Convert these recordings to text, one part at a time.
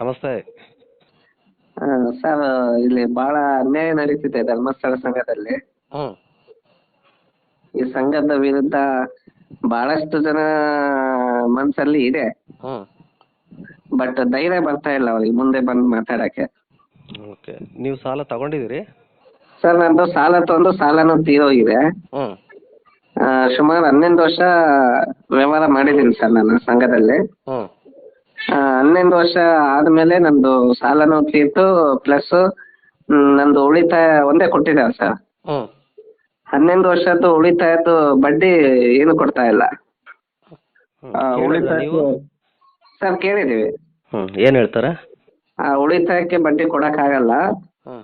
ನಮಸ್ತೆ. ಸರ್ ಇಲ್ಲಿ ಬಹಳ ಅನ್ಯಾಯ ನಡೀತಿದೆ ಧರ್ಮಸ್ಥಳ ಸಂಘದಲ್ಲಿ. ಈ ಸಂಘದ ವಿರುದ್ಧ ಬಹಳಷ್ಟು ಜನ ಮನ್ಸಲ್ಲಿ ಇದೆ. ಬಟ್ ಧೈರ್ಯ ಬರ್ತಾ ಇಲ್ಲ ಅವ್ರಿಗೆ ಮುಂದೆ ಬಂದು ಮಾತಾಡಕ್ಕೆ. ನೀವು ಸಾಲ ತಗೊಂಡಿದ್ದೀರಿ? ಸರ್ ನಂದು ಸಾಲ ತಗೊಂಡು ಸಾಲನೂ ತೀರೋಗಿದೆ. ಸುಮಾರು ಹನ್ನೊಂದು ವರ್ಷ ವ್ಯವಹಾರ ಮಾಡಿದ್ದೀನಿ ಸರ್ ನಾನು ಸಂಘದಲ್ಲಿ. ಹನ್ನೊಂದು ವರ್ಷ ಆದ್ಮೇಲೆ ನಂದು ಸಾಲನೂ ತೀರ್ತು ಪ್ಲಸ್ ನಂದು ಉಳಿತಾಯ ಒಂದೇ ಕೊಟ್ಟಿದ್ದಾರೆ ಸರ್. ಹನ್ನೊಂದು ವರ್ಷದ್ದು ಉಳಿತಾಯದ್ದು ಬಡ್ಡಿ ಏನು ಕೊಡ್ತಾ ಇಲ್ಲ. ಹ್ಞೂ ಆ, ಕೇಳಿದ್ರಾ ಉಳಿತಾಯ ನೀವು? ಸರ್ ಕೇಳಿದೀವಿ ಏನ್ ಏನು ಹೇಳ್ತಾರೆ? ಆ ಉಳಿತಾಯಕ್ಕೆ ಬಡ್ಡಿ ಕೊಡಕ್ಕಾಗಲ್ಲ. ನಮ್ಮ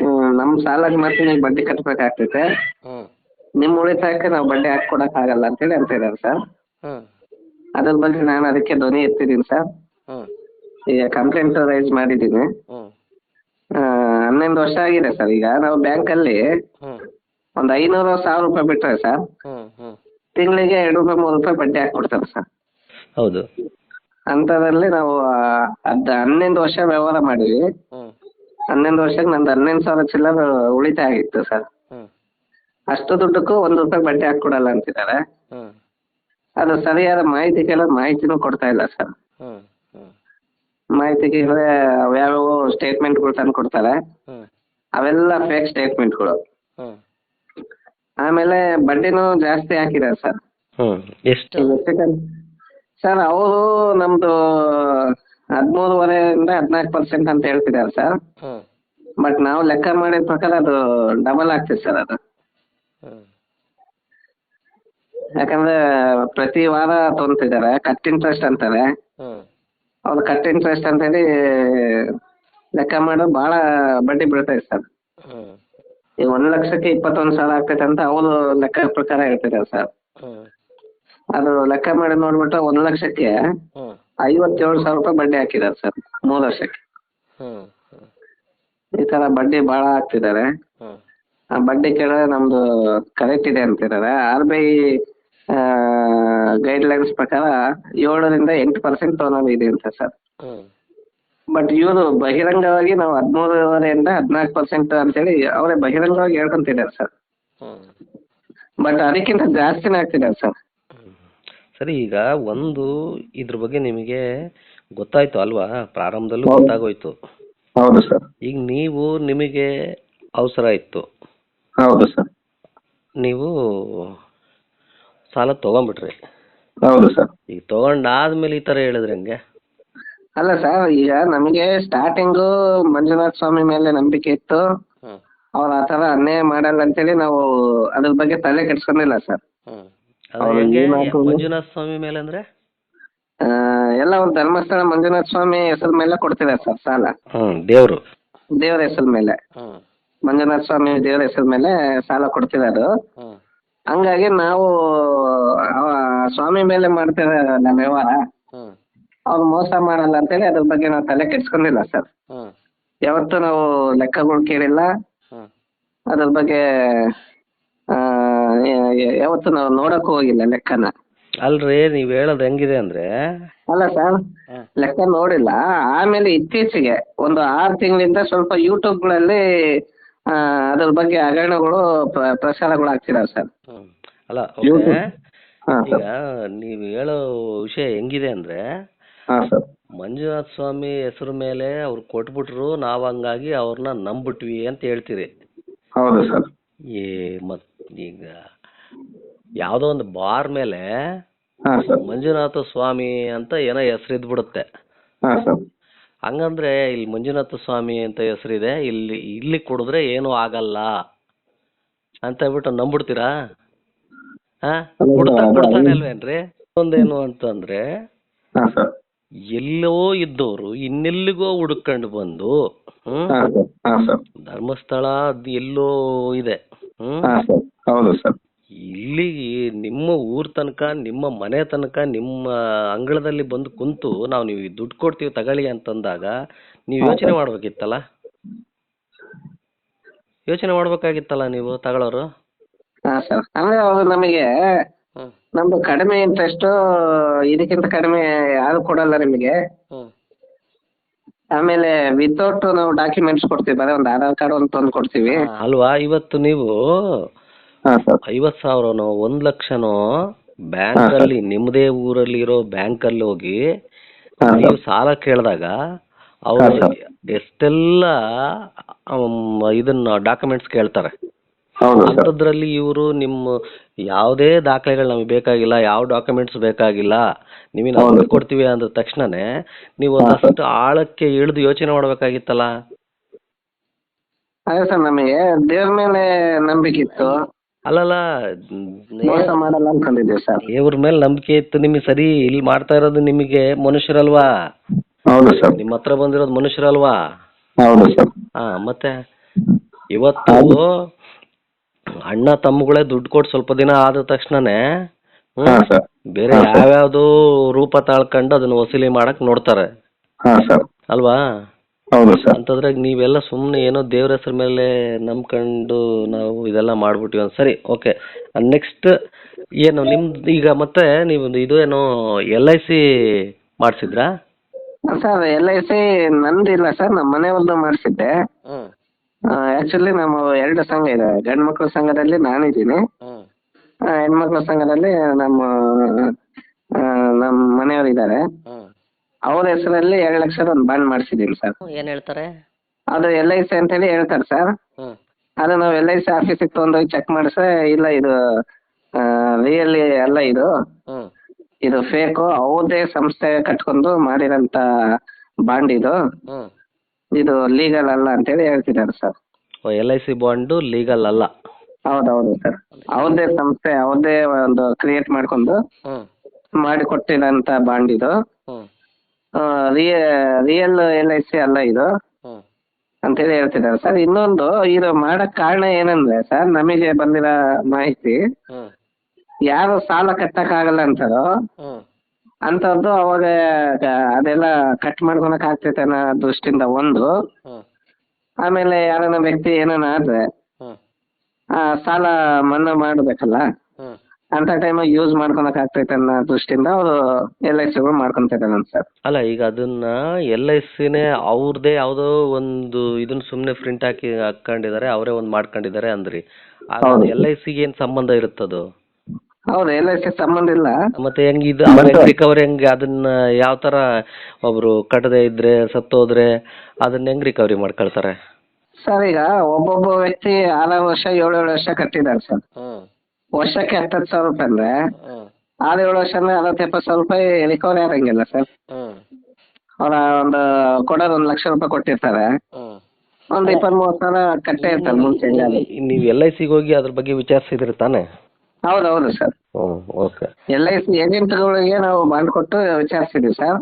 ಹ್ಮ್, ನಮ್ ಸಾಲಕ್ಕೆ ಮಾತ್ರ ನೀವು ಬಡ್ಡಿ ಕಟ್ಟಬೇಕಾಗ್ತೈತೆ ನಿಮ್ ನಿಮ್ಮ ಉಳಿತಾಯಕ್ಕೆ ನಾವು ಬಡ್ಡಿ ಹಾಕಿ ಕೊಡಕ್ಕಾಗಲ್ಲ ಅಂತೇಳಿ ಅಂತ ಇದ್ದಾರೆ ಸರ್ ಅದ್ರ ಬಗ್ಗೆ ನಾನು ಅದಕ್ಕೆ ಧ್ವನಿ ಎತ್ತಿದ್ದೀನಿ ಸರ್. ಈಗ ಕಂಪ್ಲೇಂಟ್ ರೈಸ್ ಮಾಡಿದ್ದೀನಿ ಹನ್ನೊಂದು ವರ್ಷ ಆಗಿದೆ ಸರ್ ಈಗ ನಾವು ಬ್ಯಾಂಕಲ್ಲಿ ಅಲ್ಲಿ ಒಂದು ಐನೂರು ಸಾವಿರ ರೂಪಾಯಿ ಬಿಟ್ಟರೆ ಸರ್ ತಿಂಗಳಿಗೆ ಎರಡು ರೂಪಾಯಿ ಮೂರು ರೂಪಾಯಿ ಬಡ್ಡಿ ಹಾಕಿ ಕೊಡ್ತಾರೆ ಸರ್ ಹೌದು. ಅಂಥದ್ರಲ್ಲಿ ನಾವು ಅದ್ ಹನ್ನೊಂದು ವರ್ಷ ವ್ಯವಹಾರ ಮಾಡಿವಿ ಹ್ಞೂ ಹನ್ನೊಂದು ವರ್ಷಕ್ಕೆ ನಂದು ಹನ್ನೊಂದು ಸಾವಿರ ಚಿಲ್ಲರ್ ಉಳಿತಾಯ ಆಗಿತ್ತು ಸರ್ ಅಷ್ಟು ದುಡ್ಡಕ್ಕೂ ಒಂದು ರೂಪಾಯಿ ಬಡ್ಡಿ ಹಾಕೊಡಲ್ಲ ಅಂತಿದ್ದಾರೆ. ಅದು ಸರಿಯಾದ ಮಾಹಿತಿ ಕೇಳೋ ಮಾಹಿತಿನೂ ಕೊಡ್ತಾ ಇಲ್ಲ ಸರ್ ಹ್ಞೂ ಮಾಹಿತಿ ಕೇಳಿದ್ರೆ ಯಾವ್ಯಾವ ಸ್ಟೇಟ್ಮೆಂಟ್ಗಳು ತಂದು ಕೊಡ್ತಾರೆ. ಅವೆಲ್ಲ ಫೇಕ್ ಸ್ಟೇಟ್ಮೆಂಟ್ಗಳು ಗಳು ಆಮೇಲೆ ಬಡ್ಡಿನೂ ಜಾಸ್ತಿ ಹಾಕಿದ್ದಾರೆ ಸರ್. ಎಷ್ಟು? ಸರ್ ಅವರು ನಮ್ದು ಹದಿಮೂರುವರೆಯಿಂದ ಹದಿನಾಲ್ಕು ಪರ್ಸೆಂಟ್ ಅಂತ ಹೇಳ್ತಿದ್ದಾರೆ ಸರ್. ಬಟ್ ನಾವು ಲೆಕ್ಕ ಮಾಡಿದ ಪ್ರಕಾರ ಅದು ಡಬಲ್ ಆಗ್ತಿದೆ ಸರ್ ಅದು. ಯಾಕಂದ್ರೆ ಪ್ರತಿ ವಾರ ತೊಂತಿದ್ದಾರೆ ಕಟ್ ಇಂಟ್ರೆಸ್ಟ್ ಅಂತಾರೆ. ಅವ್ರು ಕಟ್ ಇಂಟ್ರೆಸ್ಟ್ ಅಂತ ಹೇಳಿ ಲೆಕ್ಕ ಮಾಡೋದು ಬಹಳ ಬಡ್ಡಿ ಬೀಳ್ತೈತೆ ಸರ್. ಈ ಒಂದ್ ಲಕ್ಷಕ್ಕೆ ಇಪ್ಪತ್ತೊಂದು ಸಾವಿರ ಆಗ್ತೈತೆ ಅಂತ ಅವರು ಲೆಕ್ಕ ಪ್ರಕಾರ ಹೇಳ್ತಿದ್ದಾರೆ ಸರ್. ಅದು ಲೆಕ್ಕ ಮಾಡಿ ನೋಡ್ಬಿಟ್ಟು ಒಂದು ಲಕ್ಷಕ್ಕೆ ಐವತ್ತೇಳು ಸಾವಿರ ರೂಪಾಯಿ ಬಡ್ಡಿ ಹಾಕಿದ್ದಾರೆ ಸರ್, ಮೂರು ವರ್ಷಕ್ಕೆ. ಈ ಥರ ಬಡ್ಡಿ ಭಾಳ ಹಾಕ್ತಿದ್ದಾರೆ ಆ ಬಡ್ಡಿ ಕೇಳಿದ್ರೆ ನಮ್ದು ಕರೆಕ್ಟ್ ಇದೆ ಅಂತಿದ್ದಾರೆ. ಆರ್ ಬಿ ಐ ಗೈಡ್ಲೈನ್ಸ್ ಪ್ರಕಾರ ಏಳರಿಂದ ಎಂಟು ಪರ್ಸೆಂಟ್ ತೊಗೊಳೋದು ಇದೆ ಅಂತ ಸರ್ ಬಟ್ ಇವರು ಬಹಿರಂಗವಾಗಿ ನಾವು ಹದಿಮೂರುವರೆಯಿಂದ ಹದಿನಾಲ್ಕು ಪರ್ಸೆಂಟ್ ಅಂತೇಳಿ ಅವರೇ ಬಹಿರಂಗವಾಗಿ ಹೇಳ್ಕೊಂತಿದ್ದಾರೆ ಸರ್ ಬಟ್ ಅದಕ್ಕಿಂತ ಜಾಸ್ತಿನೇ ಆಗ್ತಿದ್ದಾರೆ ಸರ್ ಸರಿ ಈಗ ಒಂದು ಇದ್ರ ಬಗ್ಗೆ ನಿಮಗೆ ಗೊತ್ತಾಯ್ತು ಅಲ್ವಾ? ಪ್ರಾರಂಭದಲ್ಲೂ ಗೊತ್ತಾಗೋಯ್ತು. ಹೌದು ಸರ್ ಈಗ ನೀವು ನಿಮಗೆ ಅವಸರ ಇತ್ತು. ಹೌದು ಸರ್ ನೀವು ಸಾಲ ತೊಗೊಂಬಿಟ್ರಿ. ಹೌದು ಸರ್ ಈಗ ತಗೊಂಡಾದ್ಮೇಲೆ ಈ ತರ ಹೇಳಿದ್ರೆ ಹಂಗೆ? ಅಲ್ಲ ಸರ್ ಈಗ ನಮಗೆ ಸ್ಟಾರ್ಟಿಂಗು ಮಂಜುನಾಥ ಸ್ವಾಮಿ ಮೇಲೆ ನಂಬಿಕೆ ಇತ್ತು. ಅವ್ರ ಅವ್ರು ಆ ಥರ ಅನ್ಯಾಯ ಮಾಡಲ್ಲ ಅಂತೇಳಿ ನಾವು ಅದ್ರ ಬಗ್ಗೆ ತಲೆ ಕೆಡ್ಸ್ಕೊಂಡಿಲ್ಲ ಸರ್ ಅವ್ರು ಹೆಂಗೆ? ಮಂಜುನಾಥ ಸ್ವಾಮಿ ಮೇಲೆ ಅಂದ್ರೆ? ಆ, ಎಲ್ಲ ಒಂದು ಧರ್ಮಸ್ಥಳ ಮಂಜುನಾಥ ಸ್ವಾಮಿ ಹೆಸರು ಮೇಲೆ ಕೊಡ್ತಿದ್ದಾರೆ ಸರ್ ಸಾಲ. ಹ್ಞೂ ದೇವರು. ದೇವರ ಹೆಸರು ಮೇಲೆ. ಮಂಜುನಾಥ ಸ್ವಾಮಿ ದೇವರ ಹೆಸರು ಮೇಲೆ ಸಾಲ ಕೊಡ್ತಿದ್ದಾರೆ ಹಂಗಾಗಿ ನಾವು ಸ್ವಾಮಿ ಮೇಲೆ ಮಾಡ್ತಿರಲ್ಲ ವ್ಯವಹಾರ ಹ್ಞೂ ಅವ್ರು ಮೋಸ ಮಾಡಲ್ಲ ಅಂತೇಳಿ ಅದ್ರ ಬಗ್ಗೆ ನಾವು ತಲೆ ಕೆಡ್ಸ್ಕೊಂಡಿಲ್ಲ ಸರ್. ಯಾವತ್ತು ನಾವು ಲೆಕ್ಕಗಳು ಕೇಳಿಲ್ಲ. ಅದ್ರ ಬಗ್ಗೆ ಯಾವತ್ತೂ ನಾವು ನೋಡಕ್ ಹೋಗಿಲ್ಲ ಲೆಕ್ಕನ. ಅಲ್ರಿ ನೀವ್ ಹೇಳೋದ್ ಹೆಂಗಿದೆ ಅಂದ್ರೆ ಅಲ್ಲ ಸರ್ ಲೆಕ್ಕ ನೋಡಿಲ್ಲ. ಆಮೇಲೆ ಇತ್ತೀಚೆಗೆ ಒಂದು ಆರು ತಿಂಗಳಿಂದ ಸ್ವಲ್ಪ ಯೂಟ್ಯೂಬ್ಗಳಲ್ಲಿ ಗಳಲ್ಲಿ ಅದ್ರ ಬಗ್ಗೆ ಹಗರಣಗಳು ಪ್ರಸಾರಗಳು ಆಗ್ತಿದಾವೆ ಸರ್. ಅಲ್ಲ ಹಾಂ ಈಗ ಸರ್. ನೀವು ಹೇಳೋ ವಿಷಯ ಹೆಂಗಿದೆ ಅಂದ್ರೆ ಹಾ ಸರ್. ಮಂಜುನಾಥ ಸ್ವಾಮಿ ಹೆಸರು ಮೇಲೆ ಅವ್ರು ಕೊಟ್ಬಿಟ್ರು ನಾವು ಹಂಗಾಗಿ ಅವ್ರನ್ನ ನಂಬಿಟ್ವಿ ಅಂತ ಹೇಳ್ತೀರಿ. ಹೌದು ಸರ್. ಈ ಮತ್ ಈಗ ಯಾವುದೋ ಒಂದು ಬಾರ್ ಮೇಲೆ ಹಾಂ ಸರ್. ಮಂಜುನಾಥ ಸ್ವಾಮಿ ಅಂತ ಏನೋ ಹೆಸರು ಬಿಡುತ್ತೆ ಹಾಂ ಸರ್. ಹಂಗಂದ್ರೆ ಇಲ್ಲಿ ಮಂಜುನಾಥ ಸ್ವಾಮಿ ಅಂತ ಹೆಸರಿದೆ ಇಲ್ಲಿ ಇಲ್ಲಿ ಕುಡಿದ್ರೆ ಏನೂ ಆಗಲ್ಲ ಅಂತ ಹೇಳ್ಬಿಟ್ಟು ನಂಬಿಡ್ತೀರಾ ಹಾ ಅಲ್ಲ, ಕೊಡ್ತಾ ಅದು- ಕೊಡ್ತಾನೆ ಅಲ್ವೇನ್ರಿ? ಒಂದೇನು ಅಂತಂದ್ರೆ ಹಾಂ ಸರ್. ಎಲ್ಲೋ ಇದ್ದವರು ಇನ್ನೆಲ್ಲಿಗೋ ಹುಡುಕೊಂಡು ಬಂದು ಹ್ಮ್? ಹಾಂ ಸರ್. ಹಾಂ ಸರ್. ಧರ್ಮಸ್ಥಳ ಅದ್ ಎಲ್ಲೋ ಇದೆ ಹ್ಮ್? ಹಾಂ ಸರ್. ಹೌದು ಸರ್. ಇಲ್ಲಿ ನಿಮ್ಮ ಊರ್ ತನಕ ನಿಮ್ಮ ಮನೆ ತನಕ ನಿಮ್ಮ ಅಂಗಳದಲ್ಲಿ ಬಂದು ಕುಂತು ನಾವು ನೀವು ದುಡ್ಡು ಕೊಡ್ತೀವಿ ತಗೊಳ್ಳಿ ಅಂತಂದಾಗ ನೀವು ಯೋಚನೆ ಮಾಡ್ಬೇಕಿತ್ತಲ್ಲ? ಯೋಚನೆ ಮಾಡ್ಬೇಕಾಗಿತ್ತಲ್ಲ ನೀವು ತಗೊಳ್ಳೋರು ಹಾಂ ಸರ್. ಅಂದರೆ ಅವರು ನಮಗೆ ನಮ್ದು ಕಡಿಮೆ ಇಂಟ್ರೆಸ್ಟು ಇದಕ್ಕಿಂತ ಕಡಿಮೆ ಯಾರು ಕೊಡಲ್ಲ ನಿಮಗೆ. ಆಮೇಲೆ ವಿತೌಟ್ ನಾವು ಡಾಕ್ಯುಮೆಂಟ್ಸ್ ಕೊಡ್ತೀವಿ ಬರೀ ಒಂದು ಆಧಾರ್ ಕಾರ್ಡ್ ಒಂದು ತಂದು ಕೊಡ್ತೀವಿ. ಅಲ್ವಾ? ಇವತ್ತು ನೀವು ಐವತ್ ಸರ್. ಐವತ್ತು ಸಾವಿರನೋ ಬ್ಯಾಂಕ್ ಲಕ್ಷನೋ ಬ್ಯಾಂಕಲ್ಲಿ ನಿಮ್ಮದೇ ಊರಲ್ಲಿ ಇರೋ ಬ್ಯಾಂಕಲ್ಲಿ ಹೋಗಿ ಹಾಂ ನೀವು ಸಾಲ ಕೇಳಿದಾಗ ಅವರು ಎಷ್ಟೆಲ್ಲ ಅಮ್, ಇದನ್ನ ಡಾಕ್ಯುಮೆಂಟ್ಸ್ ಕೇಳ್ತಾರೆ. ಹೌದು ಸರ್. ಅಂಥದ್ರಲ್ಲಿ ಇವರು ನಿಮ್ಮ ಯಾವುದೇ ದಾಖಲೆಗಳು ನಮಗೆ ಬೇಕಾಗಿಲ್ಲ ಯಾವ ಡಾಕ್ಯುಮೆಂಟ್ಸ್ ಬೇಕಾಗಿಲ್ಲ ನಿಮಗೆ ನಾವು ಹೌದು. ಕೊಡ್ತೀವಿ ಅಂದ ತಕ್ಷಣನೇ ನೀವು ಹಾ, ಸರ್. ಒಂದಷ್ಟು ಆಳಕ್ಕೆ ಇಳಿದು ಯೋಚನೆ ಮಾಡಬೇಕಾಗಿತ್ತಲ್ಲ? ಅದೇ ಸರ್ ನಮಗೆ ದೇವ್ರ ಮೇಲೆ ನಂಬಿಕೆ ಇತ್ತು. ಅಲ್ಲಲ್ಲ ಮೋಸ ಮಾಡಲ್ಲ ಅನ್ಕೊಂಡಿದ್ದೀವಿ ಸರ್. ದೇವ್ರ ಮೇಲೆ ನಂಬಿಕೆ ಇತ್ತು ನಿಮಗೆ ಸರಿ ಇಲ್ಲಿ ಮಾಡ್ತಾ ಇರೋದು ನಿಮಗೆ ಮನುಷ್ಯರಲ್ವಾ? ಹೌದು ಸರ್. ನಿಮ್ಮ ಹತ್ರ ಬಂದಿರೋದು ಮನುಷ್ಯರಲ್ವಾ? ಹೌದು ಸರ್. ಹಾ ಮತ್ತೆ ಇವತ್ತು ಅಣ್ಣ ತಮ್ಮಗಳೇ ದುಡ್ಡು ಕೊಟ್ಟು ಸ್ವಲ್ಪ ದಿನ ಆದ ತಕ್ಷಣನೇ ಹ್ಮ್, ಹಾಂ ಸರ್. ಬೇರೆ ಯಾವ್ಯಾವ್ದು ರೂಪ ತಾಳ್ಕೊಂಡು ಅದನ್ನ ವಸೂಲಿ ಮಾಡಕ್ ನೋಡ್ತಾರೆ. ಹಾಂ ಸರ್. ಅಲ್ವಾ? ಹೌದು ಸರ್. ಅಂತದ್ರಾಗ ನೀವೆಲ್ಲ ಸುಮ್ಮನೆ ಏನೋ ದೇವ್ರ ಹೆಸರ ಮೇಲೆ ನಂಬ್ಕೊಂಡು ನಾವು ಇದೆಲ್ಲ ಮಾಡ್ಬಿಟ್ಟಿವಿ ಅಂತ. ಸರಿ ಓಕೆ. ನೆಕ್ಸ್ಟ್ ಏನು ನಿಮ್ದು ಈಗ ಮತ್ತೆ ನೀವು ಇದು ಏನು ಎಲ್ ಐ ಸಿ ಮಾಡಿಸಿದ್ರಾ? ಸರ್ ಎಲ್ ಐ ಸಿ ನಂದಿಲ್ಲ ಸರ್ ನಮ್ಮ ಮನೆಯವ್ರದ್ದು ಮಾಡಿಸಿದ್ದೆ. ಹ್ಮ್ ಆ್ಯಕ್ಚುಲಿ ನಮ್ಮ ಎರಡು ಸಂಘ ಇದೆ. ಗಂಡು ಮಕ್ಕಳ ಸಂಘದಲ್ಲಿ ನಾನಿದ್ದೀನಿ. ಹ್ಮ್ ಆ, ಹೆಣ್ಮಕ್ಳ ಸಂಘದಲ್ಲಿ ನಮ್ಮ ಆ, ನಮ್ಮ ಮನೆಯವರು ಇದ್ದಾರೆ. ಹ್ಮ್ ಅವ್ರ ಹೆಸರಲ್ಲಿ ಎರಡು ಲಕ್ಷದ ಒಂದು ಬಾಂಡ್ ಮಾಡಿಸಿದ್ದೀನಿ ಸರ್. ಏನ್ ಹೇಳ್ತಾರೆ? ಅದು ಎಲ್ ಐ ಸಿ ಅಂತೇಳಿ ಹೇಳ್ತಾರೆ ಸರ್. ಹ್ಮ್ ಅದು ನಾವು ಎಲ್ ಐ ಸಿ ಆಫೀಸಿಗೆ ತೊಗೊಂಡೋಗಿ ಚೆಕ್ ಮಾಡಿಸ ಇಲ್ಲ ಇದು ರಿಯಲಿ ಅಲ್ಲ ಇದು. ಹ್ಮ್ ಇದು ಫೇಕು ಅವ್ರದೇ ಸಂಸ್ಥೆ ಕಟ್ಕೊಂಡು ಮಾಡಿರೋಂಥ ಬಾಂಡ್ ಇದು. ಹ್ಮ್ ಇದು ಲೀಗಲ್ ಅಲ್ಲ ಅಂತೇಳಿ ಹೇಳ್ತಿದ್ದಾರೆ sir L I C bond legal ಅಲ್ಲ. ಹೌದೌದು ಸರ್ ಅವ್ರದೇ ಸಂಸ್ಥೆ ಅವ್ರದೇ ಒಂದು ಕ್ರಿಯೇಟ್ ಮಾಡ್ಕೊಂಡು ಹ್ಮ್. ಮಾಡಿ ಕೊಟ್ಟಿದಂತ ಬಾಂಡ್ ಇದು. Hmm. Real L I C ಅಲ್ಲ ಇದು. ಹ್ಮ್. ಅಂತೇಳಿ ಹೇಳ್ತಿದ್ದಾರೆ ಸರ್ ಇನ್ನೊಂದು ಇದು ಮಾಡಕ್ ಕಾರಣ ಏನಂದ್ರೆ ಸರ್ ನಮಗೆ ಬಂದಿರೋ ಮಾಹಿತಿ ಹ್ಮ್. ಯಾರು ಸಾಲ ಕಟ್ಟಕ್ಕಾಗಲ್ಲ ಅಂತಾರೋ ಹ್ಮ್. ಅಂಥದ್ದು ಅವಾಗ ಅದೆಲ್ಲ ಕಟ್ ಮಾಡ್ಕೊಳಕ್ ಆಗ್ತೈತೆ ಅನ್ನೋ ದೃಷ್ಟಿಯಿಂದ ಒಂದು. ಆಮೇಲೆ ಯಾರನ ವ್ಯಕ್ತಿ ಏನಾನ ಆದ್ರೆ ಆ ಸಾಲ ಮನ್ನಾ ಮಾಡ್ಬೇಕಲ್ಲ? ಅಂತ ಟೈಮ್ ಯೂಸ್ ಮಾಡ್ಕೊಳಕ್ ಆಗ್ತೈತೆ ಅನ್ನೋ ದೃಷ್ಟಿಯಿಂದ ಅವರು ಎಲ್ ಐ ಸಿಗಳು ಮಾಡ್ಕೊಂತಿದ್ದಾರೆ ಸರ್. ಅಲ್ಲ ಈಗ ಅದನ್ನ ಎಲ್ ಐ ಸಿನೇ ಅವ್ರದೇ ಯಾವುದೋ ಒಂದು ಇದನ್ನ ಸುಮ್ಮನೆ ಪ್ರಿಂಟ್ ಹಾಕಿ ಹಾಕೊಂಡಿದ್ದಾರೆ ಅವರೇ ಒಂದು ಮಾಡ್ಕೊಂಡಿದ್ದಾರೆ ಅಂದ್ರಿ. ಎಲ್ ಐ ಸಿಗೆ ಏನ್ ಸಂಬಂಧ ಇರುತ್ತದು? ಹೌದು ಎಲ್ ಐ ಸಿ ಸಂಬಂಧ ಇಲ್ಲ. ಮತ್ತೆ ಹೆಂಗ್ ಇದು ರಿಕವರಿ ಹೆಂಗ್ ಅದನ್ನ ಯಾವ ತರ ಒಬ್ರು ಕಟ್ಟದೆ ಇದ್ರೆ ಸತ್ತೋದ್ರೆ ಅದನ್ನ ಹೆಂಗ್ ರಿಕವರಿ ಮಾಡ್ಕೊಳ್ತಾರೆ? ಸರ್ ಈಗ ಒಬ್ಬೊಬ್ಬ ವ್ಯಕ್ತಿ ಆರಾರು ವರ್ಷ ಏಳು ಏಳು ವರ್ಷ ಕಟ್ಟಿದ್ದಾರೆ ಸರ್. ವರ್ಷಕ್ಕೆ ಹತ್ತತ್ತು ಸಾವಿರ ರೂಪಾಯಿ ಅಂದ್ರೆ ಆರು ಏಳು ವರ್ಷ ಅಂದ್ರೆ ಅರವತ್ತು ಎಪ್ಪತ್ತು ಸಾವಿರ ರೂಪಾಯಿ ರಿಕವರಿ ಆಗಂಗಿಲ್ಲ ಸರ್. ಅವ್ರ ಒಂದು ಕೊಡೋದು ಒಂದು ಲಕ್ಷ ರೂಪಾಯಿ ಕೊಟ್ಟಿರ್ತಾರೆ. ಒಂದ್ ಇಪ್ಪತ್ತ್ ಮೂವತ್ತು ಸಾವಿರ ಕಟ್ಟೆ ಇರ್ತಾರೆ ಮುಂಚೆ. ನೀವು ಎಲ್ ಐ ಸಿಗೆ ಹೋಗಿ ಅದ್ರ ಬಗ್ಗೆ ವಿಚಾರಿಸಿದ್ರಿ ತಾನೇ? ಹೌದು ಹೌದು sir okay L I C ಏಜೆಂಟ್ಗಳಿಗೆ ನಾವು ಬಾಂಡ್ ಕೊಟ್ಟು ವಿಚಾರಿಸಿದ್ವಿ ಸರ್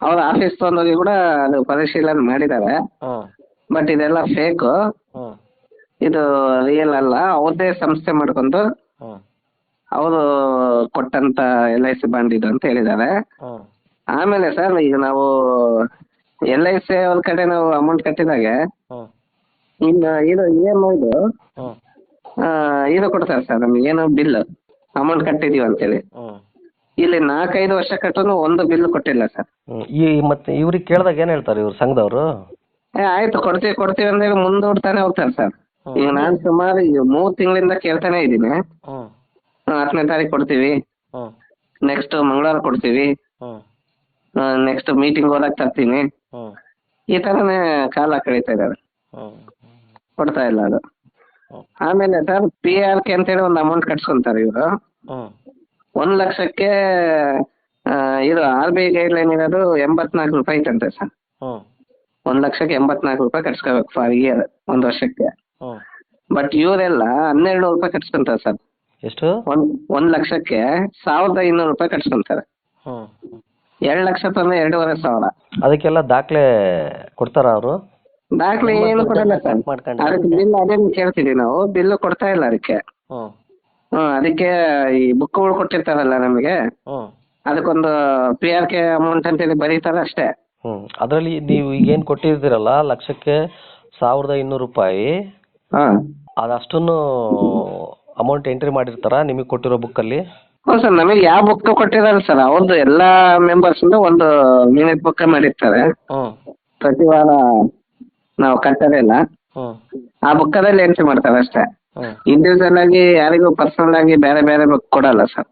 ಅವ್ರ ಆಫೀಸ್ ತಗೊಂಡೋಗಿ ಕೂಡ ಅದು ಪರಿಶೀಲನೆ ಮಾಡಿದ್ದಾರೆ. ಬಟ್ ಇದೆಲ್ಲ ಫೇಕು ಇದು ರಿಯಲ್ ಅಲ್ಲ. ಅವ್ರದೇ ಸಂಸ್ಥೆ ಮಾಡ್ಕೊಂಡು ಅವರು ಕೊಟ್ಟಂತ ಎಲ್ ಐ ಸಿ ಬಾಂಡ್ ಇದು ಅಂತ ಹೇಳಿದ್ದಾರೆ. ಆಮೇಲೆ ಸರ್ ಈಗ ನಾವು ಎಲ್ ಐ ಸಿ ಅವ್ರ ಕಡೆ ನಾವು ಅಮೌಂಟ್ ಕಟ್ಟಿದಾಗ ಇನ್ನು ಇದು ಇ ಎಂ ಐದು ಇದು ಕೊಡ್ತಾರೆ ಸರ್ ನಮ್ಗೆ ಏನು ಬಿಲ್ ಅಮೌಂಟ್ ಕಟ್ಟಿದೀವಿ ಅಂತೇಳಿ. ಇಲ್ಲಿ ನಾಲ್ಕೈದು ವರ್ಷ ಕಟ್ಟೋನು ಒಂದು ಬಿಲ್ ಕೊಟ್ಟಿಲ್ಲ ಸರ್. ಈ ಮತ್ತೆ ಇವ್ರಿಗೆ ಕೇಳಿದಾಗ ಏನ್ ಹೇಳ್ತಾರೆ ಇವ್ರು ಸಂಘದವರು? ಏ ಆಯ್ತು ಕೊಡ್ತೀವಿ ಕೊಡ್ತೀವಿ ಅಂದ್ರೆ ಮುಂದೂಡ್ತಾನೆ ಹೋಗ್ತಾರೆ ಸರ್. ಈಗ ನಾನು ಸುಮಾರು ಈಗ ಮೂರು ತಿಂಗಳಿಂದ ಕೇಳ್ತಾನೆ ಇದ್ದೀನಿ. ಹತ್ತನೇ ತಾರೀಕು ಕೊಡ್ತೀವಿ. ನೆಕ್ಸ್ಟ್ ಮಂಗಳವಾರ ಕೊಡ್ತೀವಿ. ನೆಕ್ಸ್ಟ್ ಮೀಟಿಂಗ್ ಹೋದಾಗ ತರ್ತೀನಿ. ಈ ಥರನೇ ಕಾಲ ಕಳೀತಾ ಇದ್ದಾರೆ. ಕೊಡ್ತಾ ಇಲ್ಲ ಅದು. ಆಮೇಲೆ ಸರ್ ಪಿ ಆರ್ ಕೆ ಅಂತೇಳಿ ಒಂದು ಅಮೌಂಟ್ ಕಟ್ಸ್ಕೊಂತಾರೆ ಇವರು. ಒಂದ್ ಲಕ್ಷಕ್ಕೆ ಇದು ಆರ್ ಬಿ ಐ ಗೈಡ್ಲೈನ್ ಇರೋದು ಎಂಬತ್ನಾಲ್ಕು ರೂಪಾಯಿ ಐತಂತೆ ಸರ್ ಒಂದ್ ಲಕ್ಷಕ್ಕೆ ಎಂಬತ್ನಾಲ್ಕು ರೂಪಾಯಿ ಕಟ್ಸ್ಕೋಬೇಕು ಫಾರ್ ಇಯರ್ ಒಂದ್ ವರ್ಷಕ್ಕೆ. ಬಟ್ ಇವರೆಲ್ಲ ಹನ್ನೆರಡು ರೂಪಾಯಿ ಕಟ್ಸ್ಕೊಂತಾರೆ ಸರ್ ಎಷ್ಟು? ಒಂದ್ ಒಂದ್ ಲಕ್ಷಕ್ಕೆ ಸಾವಿರದ ಐನೂರು ರೂಪಾಯಿ ಕಟ್ಸ್ಕೊಂತಾರೆ. ಎರಡು ಲಕ್ಷ ತಂದ್ರೆ ಎರಡೂವರೆ ಸಾವಿರ. ಅದಕ್ಕೆಲ್ಲ ದಾಖಲೆ ಕೊಡ್ತಾರ ಅವರು? ದಾಖಲೆ ಏನು ಕೊಡಲ್ಲ ಸರ್. ಅದಕ್ಕೆ ಬಿಲ್ ಅದೇ ಕೇಳ್ತೀವಿ ನಾವು. ಬಿಲ್ ಕೊಡ್ತಾ ಇಲ್ಲ ಅದಕ್ಕೆ. ಹ್ಮ್. ಅದಕ್ಕೆ ಈ ಬುಕ್ಗಳು ಕೊಟ್ಟಿರ್ತಾರಲ್ಲ ನಮಗೆ. ಅದಕ್ಕೊಂದು ಪಿ ಆರ್ ಕೆ ಅಮೌಂಟ್ ಅಂತೇಳಿ ಬರೀತಾರೆ ಅಷ್ಟೇ. ಹ್ಮ್. ಅದರಲ್ಲಿ ನೀವು ಈಗೇನ್ ಕೊಟ್ಟಿರ್ತೀರಲ್ಲ ಲಕ್ಷಕ್ಕೆ ಸಾವಿರದ ಇನ್ನೂರು ರೂಪಾಯಿ. ಹಾ. ಅದಷ್ಟನ್ನು ಅಮೌಂಟ್ ಎಂಟ್ರಿ ಮಾಡಿರ್ತಾರ? ನಿಮಗೆ ಕೊಟ್ಟಿರೋ ಬುಕ್ಕಲ್ಲಿ ಹ್ಞೂ ಸರ್ ನಮಗೆ ಯಾವ ಬುಕ್ ಕೊಟ್ಟಿರಲ್ಲ ಸರ್? ಅವ್ರದ್ದು ಎಲ್ಲ ಮೆಂಬರ್ಸ್ ಒಂದು ಮಿನಿಟ್ ಬುಕ್ ಮಾಡಿರ್ತಾರೆ. ಪ್ರತಿ ವಾರ ನಾವು ಕಟ್ಟದೇ ಇಲ್ಲ. ಆ ಬುಕ್ಕದಲ್ಲಿ ಎಂಟ್ರಿ ಮಾಡ್ತಾರೆ ಅಷ್ಟೇ. ಇಂಡಿವಿಜುವಲ್ ಆಗಿ ಯಾರಿಗೂ ಪರ್ಸನಲ್ ಆಗಿ ಬೇರೆ ಬೇರೆ ಬುಕ್ ಕೊಡಲ್ಲ ಸರ್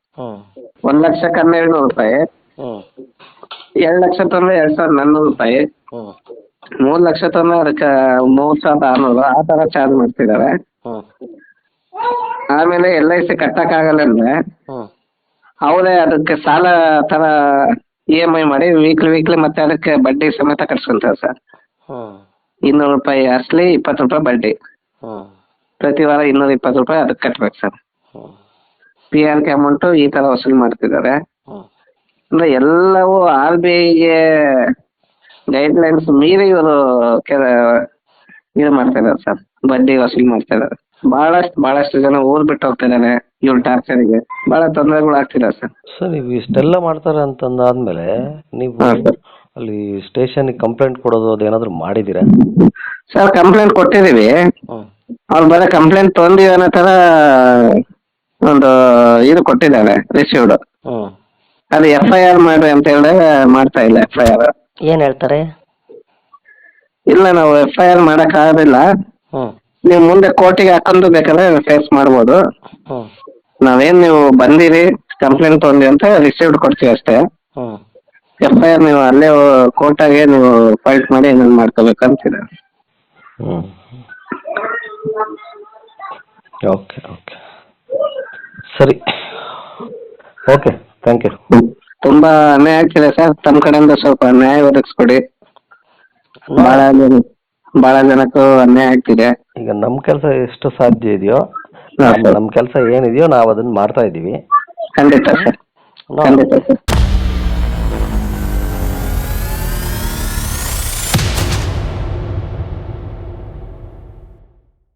ಒಂದ್ ಲಕ್ಷ ಹನ್ನೆರಡು ನೂರು ರೂಪಾಯಿ. ಎರಡ್ ಲಕ್ಷ ತಂದ್ರೆ ಎರಡ್ ಸಾವಿರದ ನಾನ್ನೂರು ರೂಪಾಯಿ. ಮೂರ್ ಲಕ್ಷ ತೊಂದ್ರೆ ಅದಕ್ಕೆ ಮೂರ್ ಸಾವಿರದ ಆರ್ನೂರು. ಆ ತರ ಚಾರ್ಜ್ ಮಾಡ್ತಿದ್ದಾರೆ. ಆಮೇಲೆ ಎಲ್ ಐ ಸಿ ಕಟ್ಟಕ್ಕಾಗಲ್ಲ ಅಂದ್ರೆ ಅವರೇ ಅದಕ್ಕೆ ಸಾಲ ತರ ಇ ಎಂ ಐ ಮಾಡಿ ವೀಕ್ಲಿ ವೀಕ್ಲಿ ಮತ್ತೆ ಅದಕ್ಕೆ ಬಡ್ಡಿ ಸಮೇತ ಕಟ್ಸ್ಕೊಂತಾರೆ ಸರ್ ಇನ್ನೂರು ರೂಪಾಯಿ ಅಸಲಿ ಇಪ್ಪತ್ತು ರೂಪಾಯಿ ಬಡ್ಡಿ ಪ್ರತಿ ವಾರ ಇನ್ನೂರ ಇಪ್ಪತ್ತು ರೂಪಾಯಿ ಅದಕ್ಕೆ ಕಟ್ಬೇಕು sir. P R K amount ಈ ತರ ವಸೂಲಿ ಮಾಡ್ತಿದ್ದಾರೆ. ಅಂದ್ರೆ ಎಲ್ಲವೂ ಆರ್ ಬಿ ಐಗೆ ಗೈಡ್ಲೈನ್ಸ್ ಮೀರಿ ಇವರು ಕೆಲ ಇದು ಮಾಡ್ತಾ ಇದ್ದಾರೆ ಸರ್. ಬಡ್ಡಿ ವಸೂಲಿ ಮಾಡ್ತಾ ಇದ್ದಾರೆ. ಬಹಳಷ್ಟು ಬಹಳಷ್ಟು ಜನ ಊರ್ ಬಿಟ್ಟು ಹೋಗ್ತಿದ್ದಾರೆ ಇವ್ರ ಟಾರ್ಚರ್ಗೆ ಬಹಳ ತೊಂದರೆಗಳು ಆಗ್ತಿಲ್ಲ ಸರ್. ಸರ್ ನೀವು ಇಷ್ಟೆಲ್ಲ ಮಾಡ್ತಾರೆ ಅಂತಂದಾದ್ಮೇಲೆ ನೀವು ಹಾಂ ಸರ್. ಅಲ್ಲಿ ಸ್ಟೇಷನ್ಗೆ ಕಂಪ್ಲೇಂಟ್ ಕೊಡೋದು ಅದೇನಾದರೂ ಮಾಡಿದ್ದೀರಾ? ಸರ್ ಕಂಪ್ಲೇಂಟ್ ಕೊಟ್ಟಿದ್ದೀವಿ. ಹ್ಞೂ ಅವ್ರು ಬರೀ ಕಂಪ್ಲೇಂಟ್ ತೊಂದಿವಿ ಅನ್ನೋ ಥರ ಒಂದು ಇದು ಕೊಟ್ಟಿದ್ದಾರೆ ರಿಸೀವ್ಡ್ ಹ್ಮ್. ಅದು ಎಫ್ ಐ ಆರ್ ಮಾಡಿ ಅಂತ ಹೇಳಿ ಮಾಡ್ತಾ ಇಲ್ಲ ಎಫ್ ಐ ಆರ್ ಏನು ಹೇಳ್ತಾರೆ? ಇಲ್ಲ ನಾವು ಎಫ್ ಐ ಆರ್ ಮಾಡೋಕ್ಕಾಗೋದಿಲ್ಲ ಆಗೋದಿಲ್ಲ. ನೀವು ಮುಂದೆ ಕೋರ್ಟಿಗೆ ಹಾಕೊಂಡು ಬೇಕಾದ್ರೆ ಫೇಸ್ ಮಾಡ್ಬೋದು. ಹ್ಮ್. ನಾವೇನು ನೀವು ಬಂದಿರಿ ಕಂಪ್ಲೇಂಟ್ ತೊಂದಿ ಅಂತ ರಿಸೀವ್ಡ್ ಕೊಡ್ತೀವಿ ಅಷ್ಟೇ. ಎಫ್ ಐ ಆರ್ ನೀವು ಅಲ್ಲೇ ಕೋರ್ಟಾಗೆ ನೀವು ಫೈಟ್ ಮಾಡಿ ಏನೇನು ಮಾಡ್ಕೋಬೇಕಂತಿದೆ ಹ್ಞೂ ಓಕೆ ಓಕೆ ಸರಿ. ಓಕೆ ಥ್ಯಾಂಕ್ ಯು ತುಂಬಾ ಅನ್ಯಾಯ ಆಗ್ತಿದೆ ಸರ್ ತಮ್ಮ ಕಡೆಯಿಂದ ಸ್ವಲ್ಪ ನ್ಯಾಯ ಒದಗಿಸ್ಕೊಡಿ. ಬಹಳ ಜನ ಬಹಳ ಜನಕ್ಕೂ ಅನ್ಯಾಯ ಆಗ್ತಿದೆ. ಈಗ ನಮ್ಮ ಕೆಲಸ ಎಷ್ಟು ಸಾಧ್ಯ ಇದೆಯೋ ನಮ್ ನಮ್ಮ ಕೆಲಸ ಏನಿದೆಯೋ ನಾವು ಅದನ್ನ ಮಾಡ್ತಾ ಇದ್ದೀವಿ ಖಂಡಿತ ಸರ್ ಖಂಡಿತ ಸರ್